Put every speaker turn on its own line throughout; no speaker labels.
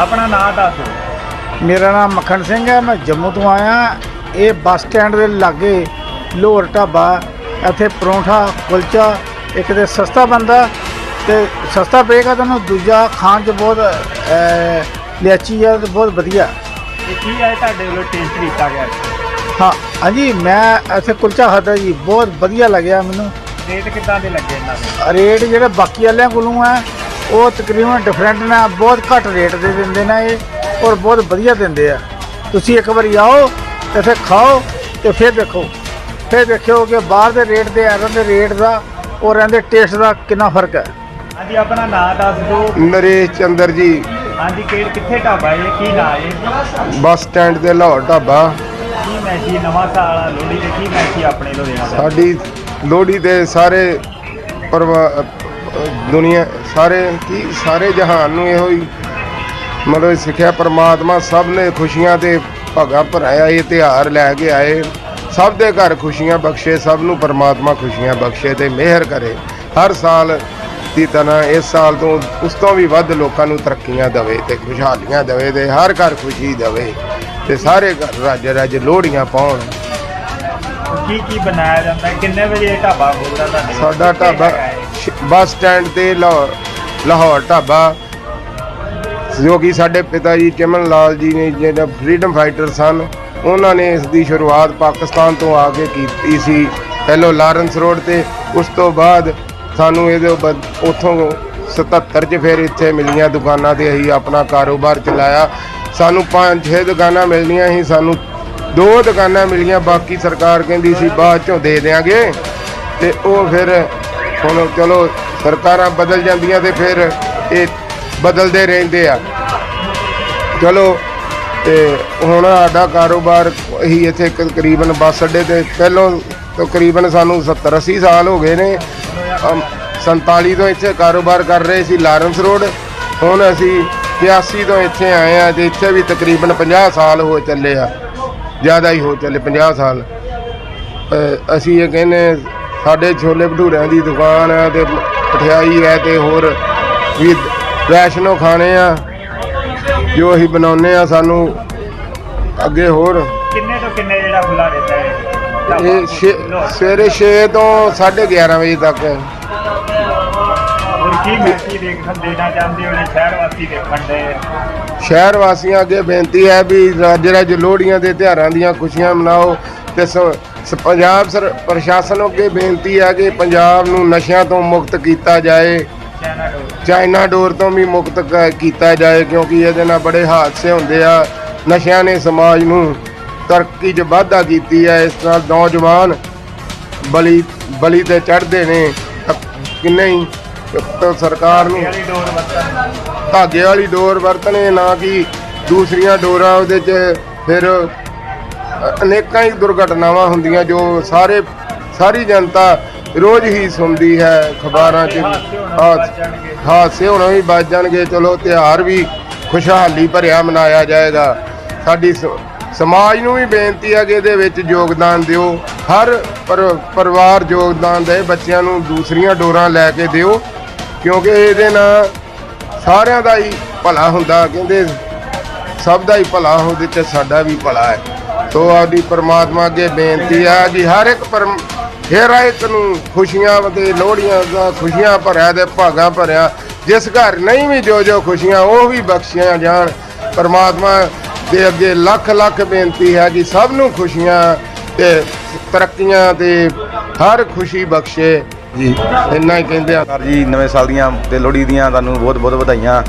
ਆਪਣਾ ਨਾਮ ਦੱਸ ਦਿਓ।
ਮੇਰਾ ਨਾਮ ਮੱਖਣ ਸਿੰਘ ਹੈ ਮੈਂ ਜੰਮੂ ਤੋਂ ਆਇਆ। ਇਹ ਬੱਸ ਸਟੈਂਡ ਦੇ ਲਾਗੇ ਲੋਹਰ ਢਾਬਾ ਇੱਥੇ ਪਰੌਂਠਾ ਕੁਲਚਾ ਇੱਕ ਤੇ ਸਸਤਾ ਬੰਦਾ ਤੇ ਸਸਤਾ ਪਏਗਾ ਤੁਹਾਨੂੰ ਦੂਜਾ ਖਾਣ 'ਚ ਬਹੁਤ ਅਹ, ਲਿਆਚੀ ਹੈ ਤੇ ਬਹੁਤ ਵਧੀਆ।
ਇਹ ਕੀ ਹੈ ਤੁਹਾਡੇ ਵੱਲੋਂ ਟੇਸਟ ਕੀਤਾ ਗਿਆ?
ਹਾਂ ਹਾਂਜੀ ਮੈਂ ਇੱਥੇ ਕੁਲਚਾ ਖਾਧਾ ਜੀ ਬਹੁਤ ਵਧੀਆ ਲੱਗਿਆ ਮੈਨੂੰ।
ਰੇਟ ਕਿੱਦਾਂ ਦੇ ਲੱਗੇ ਇਹਨਾਂ ਦੇ?
ਰੇਟ ਜਿਹੜੇ ਬਾਕੀ ਵਾਲਿਆਂ ਕੋਲੋਂ ਹੈ ਉਹ ਤਕਰੀਬਨ ਡਿਫਰੈਂਟ ਨੇ ਬਹੁਤ ਘੱਟ ਰੇਟ ਦੇ ਦਿੰਦੇ ਨੇ ਇਹ ਔਰ ਬਹੁਤ ਵਧੀਆ ਦਿੰਦੇ ਆ। ਤੁਸੀਂ ਇੱਕ ਵਾਰੀ ਆਓ ਤੇ ਇੱਥੇ ਖਾਓ ਤੇ ਫਿਰ ਦੇਖੋ। ਫਿਰ ਦੇਖਿਓ ਕਿ ਬਾਹਰ ਦੇ ਰੇਟ ਤੇ ਇਹਨਾਂ ਦੇ ਰੇਟ ਦਾ ਔਰ ਇਹਨਾਂ ਦੇ ਟੇਸਟ ਦਾ ਕਿੰਨਾ ਫ਼ਰਕ ਹੈ।
ਹਾਂਜੀ ਆਪਣਾ ਨਾਮ ਦੱਸ ਦਿਓ।
ਨਰੇਸ਼ ਚੰਦਰ ਜੀ।
ਹਾਂਜੀ ਕਿ ਕਿੱਥੇ ਢਾਬਾ ਹੈ ਕੀ ਨਾਂ ਹੈ
ਬੱਸ ਸਟੈਂਡ ਦੇ ਲਾਹੌਰ ਢਾਬਾ।
ਕੀ ਮੈਸੀ ਨਵਾਂ ਸਾਲ ਲੋਹੜੀ ਤੇ ਕੀ ਮੈਸੀ ਆਪਣੇ ਲੁਧਿਆਣਾ ਦਾ?
ਸਾਡੀ ਲੋਹੜੀ ਦੇ ਸਾਰੇ ਪਰਿਵਾ- ਦੁਨੀਆ ਸਾਰੇ ਕੀ ਸਾਰੇ ਜਹਾਨ ਨੂੰ ਇਹੋ ਹੀ ਮਤਲਬ ਸਿੱਖਿਆ ਪ੍ਰਮਾਤਮਾ ਸਭ ਨੇ ਖੁਸ਼ੀਆਂ ਤੇ ਭਾਗਾ ਭਰਾਇਆ ਇਹ ਤਿਉਹਾਰ ਲੈ ਕੇ ਆਏ। ਸਭ ਦੇ ਘਰ ਖੁਸ਼ੀਆਂ ਬਖਸ਼ੇ ਸਭ ਨੂੰ ਪ੍ਰਮਾਤਮਾ ਖੁਸ਼ੀਆਂ ਬਖਸ਼ੇ ਤੇ ਮਿਹਰ ਕਰੇ। ਹਰ ਸਾਲ ਦੀ ਤਰ੍ਹਾਂ ਇਸ ਸਾਲ ਤੋਂ ਉਸ ਤੋਂ ਵੀ ਵੱਧ ਲੋਕਾਂ ਨੂੰ ਤਰੱਕੀਆਂ ਦੇਵੇ ਤੇ ਖੁਸ਼ਹਾਲੀਆਂ ਦੇਵੇ ਤੇ ਹਰ ਘਰ ਖੁਸ਼ੀ ਦੇਵੇ ਤੇ ਸਾਰੇ ਘਰ ਰੱਜ ਰੱਜ ਲੋਹੜੀਆਂ ਪਾਉਣ।
ਕੀ ਕੀ ਬਣਾਇਆ ਜਾਂਦਾ? ਕਿੰਨੇ ਵਜੇ ਢਾਬਾ ਖੁੱਲਦਾ ਤੁਹਾਡੇ?
ਸਾਡਾ ਢਾਬਾ ਬੱਸ ਸਟੈਂਡ ਤੇ ਲਾਹੌਰ ਲਾਹੌਰ ਢਾਬਾ। ਜੋ ਕਿ ਸਾਡੇ ਪਿਤਾ ਜੀ ਚਮਨ ਲਾਲ ਜੀ ਨੇ ਜਿਹੜਾ ਫਰੀडम ਫਾਈਟਰ ਸਨ, ਉਹਨਾਂ ਨੇ ਇਸ ਦੀ ਸ਼ੁਰੂਆਤ ਪਾਕਿਸਤਾਨ ਤੋਂ ਆ ਕੇ ਕੀਤੀ ਸੀ। ਪਹਿਲੋਂ ਲਾਰੈਂਸ ਰੋਡ ਤੇ, ਉਸ ਤੋਂ ਬਾਅਦ ਸਾਨੂੰ ਇਹਦੇ ਬਦ- ਉੱਥੋਂ 77 ਚ ਫਿਰ ਇੱਥੇ ਮਿਲੀਆਂ ਦੁਕਾਨਾਂ ਤੇ ਅਸੀਂ ਆਪਣਾ ਕਾਰੋਬਾਰ ਚਲਾਇਆ। ਸਾਨੂੰ ਪੰਜ ਛੇ ਦੁਕਾਨਾਂ ਮਿਲਣੀਆਂ ਸੀ, ਸਾਨੂੰ ਦੋ ਦੁਕਾਨਾਂ ਮਿਲੀਆਂ, ਬਾਕੀ ਸਰਕਾਰ ਕਹਿੰਦੀ ਸੀ ਬਾਅਦ ਚੋਂ ਦੇ ਦੇਾਂਗੇ ਤੇ ਉਹ ਫਿਰ ਹੁਣ ਚਲੋ ਸਰਕਾਰਾਂ ਬਦਲ ਜਾਂਦੀਆਂ ਤੇ ਫਿਰ ਇਹ ਬਦਲਦੇ ਰਹਿੰਦੇ ਆ। ਚਲੋ, ਤੇ ਹੁਣ ਸਾਡਾ ਕਾਰੋਬਾਰ ਅਸੀਂ ਇੱਥੇ ਤਕਰੀਬਨ ਬੱਸ ਅੱਡੇ ਤੇ ਪਹਿਲੋਂ ਤਕਰੀਬਨ ਸਾਨੂੰ 70 80 ਸਾਲ ਹੋ ਗਏ ਨੇ। ਅਮ 47 ਤੋਂ ਇੱਥੇ ਕਾਰੋਬਾਰ ਕਰ ਰਹੇ ਸੀ ਲਾਰੈਂਸ ਰੋਡ। ਹੁਣ ਅਸੀਂ 81 ਤੋਂ ਇੱਥੇ ਆਏ ਆ ਤੇ ਇੱਥੇ ਵੀ ਤਕਰੀਬਨ 50 ਸਾਲ ਹੋ ਚੱਲੇ ਆ। ਜ਼ਿਆਦਾ ਹੀ ਹੋ ਚੱਲੇ 50 ਸਾਲ। ਅਸੀਂ ਇਹ ਕਹਿੰਦੇ ਸਾਡੇ ਛੋਲੇ ਭਟੂਰਿਆਂ ਦੀ ਦੁਕਾਨ ਹੈ ਤੇ ਮਠਿਆਈ ਹੈ ਤੇ ਹੋਰ ਵੀ ਵੈਸ਼ਨੋ ਖਾਣੇ ਆ ਜੋ ਅਸੀਂ ਬਣਾਉਨੇ ਆ ਸਾਨੂੰ ਅੱਗੇ ਹੋਰ
ਕਿੰਨੇ ਤੋਂ ਕਿੰਨੇ ਜਿਹੜਾ ਖੁੱਲਾ ਰਹਿੰਦਾ ਹੈ?
ਇਹ ਛੇ-। ਸਵੇਰੇ 6 ਤੋਂ 11:30 ਵਜੇ ਤੱਕ
ਹੋਰ ਕੀ ਮੈਸੀ ਦੇਖਣ ਦੇਣਾ ਚਾਹੁੰਦੇ ਹੋ ਜਿਹੜੇ ਸ਼ਹਿਰ ਵਾਸੀ ਦੇਖਣ ਦੇ
ਸ਼ਹਿਰ ਵਾਸੀਆਂ ਅੱਗੇ ਬੇਨਤੀ ਹੈ ਵੀ ਰੱਜ ਰੱਜ ਲੋਹੜੀਆਂ ਦੇ ਤਿਉਹਾਰਾਂ ਦੀਆਂ ਖੁਸ਼ੀਆਂ ਮਨਾਓ ਤੇ ਪੰਜਾਬ ਸਰ ਪ੍ਰਸ਼ਾਸਨ ਅੱਗੇ ਬੇਨਤੀ ਹੈ ਕਿ ਪੰਜਾਬ ਨੂੰ ਨਸ਼ਿਆਂ ਤੋਂ ਮੁਕਤ ਕੀਤਾ ਜਾਏ।
ਚਾਈਨਾ ਡੋਰ।
ਤੋਂ ਵੀ ਮੁਕਤ ਕੀਤਾ ਜਾਏ ਕਿਉਂਕਿ ਇਹਦੇ ਨਾਲ ਬੜੇ ਹਾਦਸੇ ਹੁੰਦੇ ਆ। ਨਸ਼ਿਆਂ ਨੇ ਸਮਾਜ ਨੂੰ ਤਰੱਕੀ 'ਚ ਵਾਧਾ ਕੀਤੀ ਹੈ ਇਸ ਨਾਲ ਨੌਜਵਾਨ ਬਲੀ ਬਲੀ ਤੇ ਚੜ੍ਹਦੇ ਨੇ। ਕਿੰਨੇ ਹੀ ਤਾਂ ਸਰਕਾਰ ਨੂੰ ਧਾਗੇ ਵਾਲੀ ਡੋਰ ਵਰਤਣੇ ਨਾ ਕਿ ਦੂਸਰੀਆਂ ਡੋਰਾਂ ਉਹਦੇ 'ਚ ਫਿਰ ਅਨੇਕਾਂ ਹੀ ਦੁਰਘਟਨਾਵਾਂ ਹੁੰਦੀਆਂ ਜੋ ਸਾਰੇ, ਸਾਰੀ ਜਨਤਾ ਰੋਜ਼ ਹੀ ਸੁਣਦੀ ਹੈ ਅਖਬਾਰਾਂ 'ਚ।
ਹਾਦਸੇ ਹੋਣਾ ਵੀ ਬਚ ਜਾਣਗੇ।
ਚਲੋ, ਤਿਉਹਾਰ ਵੀ ਖੁਸ਼ਹਾਲੀ ਭਰਿਆ ਮਨਾਇਆ ਜਾਏਗਾ। ਸਾਡੀ ਸ- ਸਮਾਜ ਨੂੰ ਵੀ ਬੇਨਤੀ ਹੈ ਕਿ ਇਹਦੇ ਵਿੱਚ ਯੋਗਦਾਨ ਦਿਓ। ਹਰ ਪਰਿਵਾਰ ਯੋਗਦਾਨ ਦੇ, ਬੱਚਿਆਂ ਨੂੰ ਦੂਸਰੀਆਂ ਡੋਰਾਂ ਲੈ ਕੇ ਦਿਓ। ਕਿਉਂਕਿ ਇਹਦੇ ਨਾਲ ਸਾਰਿਆਂ ਦਾ ਹੀ ਭਲਾ ਹੁੰਦਾ। ਕਹਿੰਦੇ, ਸਭ ਦਾ ਹੀ ਭਲਾ ਹੋ ਤੇ ਸਾਡਾ ਵੀ ਭਲਾ ਹੈ। ਸੋ ਆਦੀ ਪਰਮਾਤਮਾ ਅੱਗੇ ਬੇਨਤੀ ਆ ਜੀ, ਹਰ ਇੱਕ ਪਰਮ, ਹਰ ਇੱਕ ਨੂੰ ਖੁਸ਼ੀਆਂ ਤੇ ਲੋਹੜੀਆਂ ਦਾ ਖੁਸ਼ੀਆਂ ਭਰਿਆ ਤੇ ਭਾਗਾ ਭਰਿਆ, ਜਿਸ ਘਰ ਨਹੀਂ ਵੀ ਜੋ ਜੋ ਖੁਸ਼ੀਆਂ, ਉਹ ਵੀ ਬਖਸ਼ੀਆਂ ਜਾਣ। ਪਰਮਾਤਮਾ ਦੇ ਅੱਗੇ ਲੱਖ ਲੱਖ ਬੇਨਤੀ ਹੈ ਜੀ, ਸਭ ਨੂੰ ਖੁਸ਼ੀਆਂ ਤੇ ਤਰੱਕੀਆਂ ਤੇ ਹਰ ਖੁਸ਼ੀ ਬਖਸ਼ੇ। ਜੀ, ਇੰਨਾ ਹੀ ਕਹਿੰਦੇ ਆ।
ਸਰ ਜੀ, ਨਵੇਂ ਸਾਲ ਦੀਆਂ ਤੇ ਲੋਹੜੀ ਦੀਆਂ ਤੁਹਾਨੂੰ ਬਹੁਤ ਬਹੁਤ ਵਧਾਈਆਂ।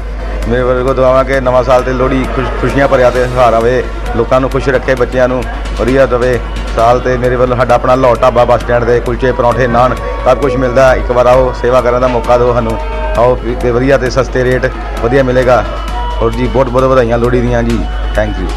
ਮੇਰੇ ਵੱਲੋਂ ਦੁਆਵਾਂ ਕਿ ਨਵਾਂ ਸਾਲ ਤੇ ਲੋਹੜੀ ਖੁਸ਼- ਖੁਸ਼ੀਆਂ ਭਰਿਆ ਤੇ ਹਾਰ ਆਵੇ ਲੋਕਾਂ ਨੂੰ ਖੁਸ਼ ਰੱਖੇ, ਬੱਚਿਆਂ ਨੂੰ ਵਧੀਆ ਦੇਵੇ। ਸਾਲ ਤੇ ਮੇਰੇ ਵੱਲੋਂ ਸਾਡਾ ਆਪਣਾ ਲਾਹੌਰ ਢਾਬਾ ਬੱਸ ਸਟੈਂਡ ਦੇ ਕੁਲਚੇ, ਪਰੌਂਠੇ, ਨਾਨ, ਸਭ ਕੁਝ ਮਿਲਦਾ। ਹੈ। ਇੱਕ ਵਾਰ ਆਓ, ਸੇਵਾ ਕਰਨ ਦਾ ਮੌਕਾ ਦਿਓ ਸਾਨੂੰ। ਆਓ, ਵੀ ਤੇ ਵਧੀਆ ਤੇ ਸਸਤੇ ਰੇਟ ਵਧੀਆ ਮਿਲੇਗਾ। ਔਰ ਜੀ, ਬਹੁਤ ਬਹੁਤ ਵਧਾਈਆਂ ਲੋਹੜੀ ਦੀਆਂ ਜੀ। Thank you